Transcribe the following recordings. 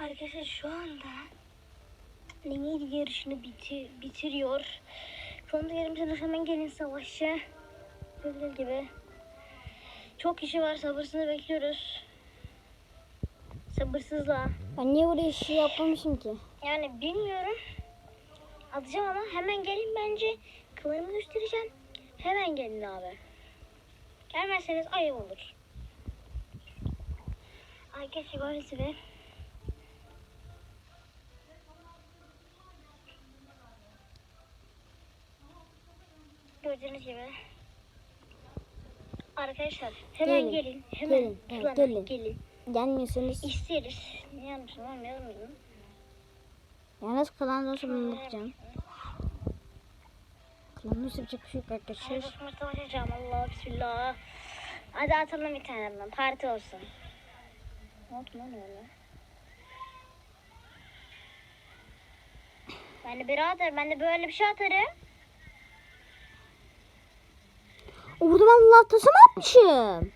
Arkadaşlar şu anda Nehir yarışını bitir, bitiriyor. Şu anda yarımcılar hemen gelin savaşçı. Gördüğünüz gibi. Çok kişi var sabırsızla bekliyoruz. Sabırsızla. Ben niye oraya şey yapmamışım ki? Yani bilmiyorum. Atacağım ama hemen gelin bence. Kılarımı göstereceğim. Hemen gelin abi. Gelmezseniz ayıp olur. Arkadaşlar gördüğünüz gibi. Gördüğünüz gibi. Arkadaşlar hemen Gelin, gelin. Hemen gelin, evet, gelin. gelin. Gelmiyorsanız İsteriz. Niye mı yazmadım. yalnız kalan olsa bunu bakacağım. Kalan olsa yapacak bir şey yok arkadaşlar. Arkadaşlar savaşacağım Allah bismillah. Hadi atalım bir tane bundan. Parti olsun. Ne oldu lan öyle? Ben de bir atarım. Ben de böyle bir şey atarım. Orada ben lav tası mı atmışım?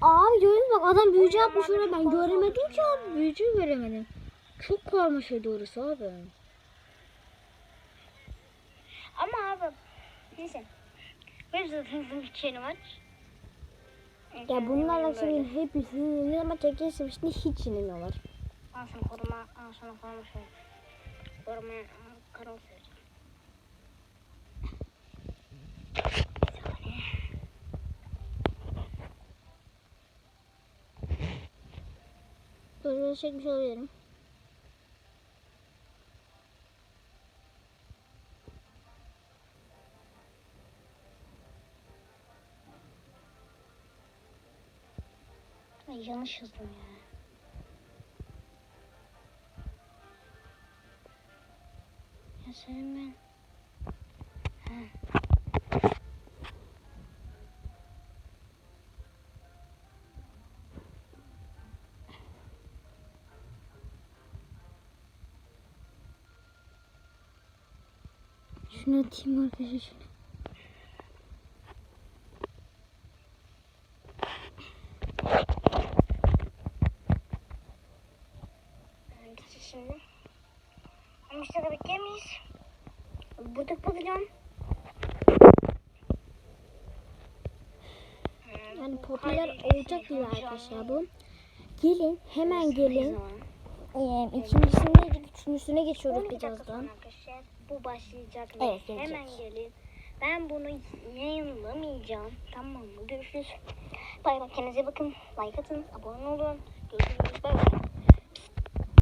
Abi gördün mü bak adam büyücü yapmış oraya ben göremedim ki abi büyücüyü göremedim. Çok karmaşa doğrusu abi. Ama abi neyse. Benim zaten hızlı var. Ya bunlarla senin hepsi ne zaman tekrar savaşında hiç yenilmiyorlar. Al sana koruma, al sana koruma şey. Koruma, al, karol Böyle çekmiş olabilirim. Ay yanlış yazdım ya. Ya senin ben... Ha. Şunu atayım arkadaşlar şunu. Şimdi? Ama de bekleyemeyiz. Burada patlıcan. Yani popüler olacak gibi arkadaşlar bu. Gelin hemen gelin. Ee, ikincisinde üçüncüsüne geçiyoruz birazdan. Arkadaşlar bu başlayacak. Evet. Hemen gelin. Ben bunu yayınlamayacağım. Tamam mı? Görüşürüz. Bay bay. Kendinize bakın. Like atın. Abone olun. Görüşürüz.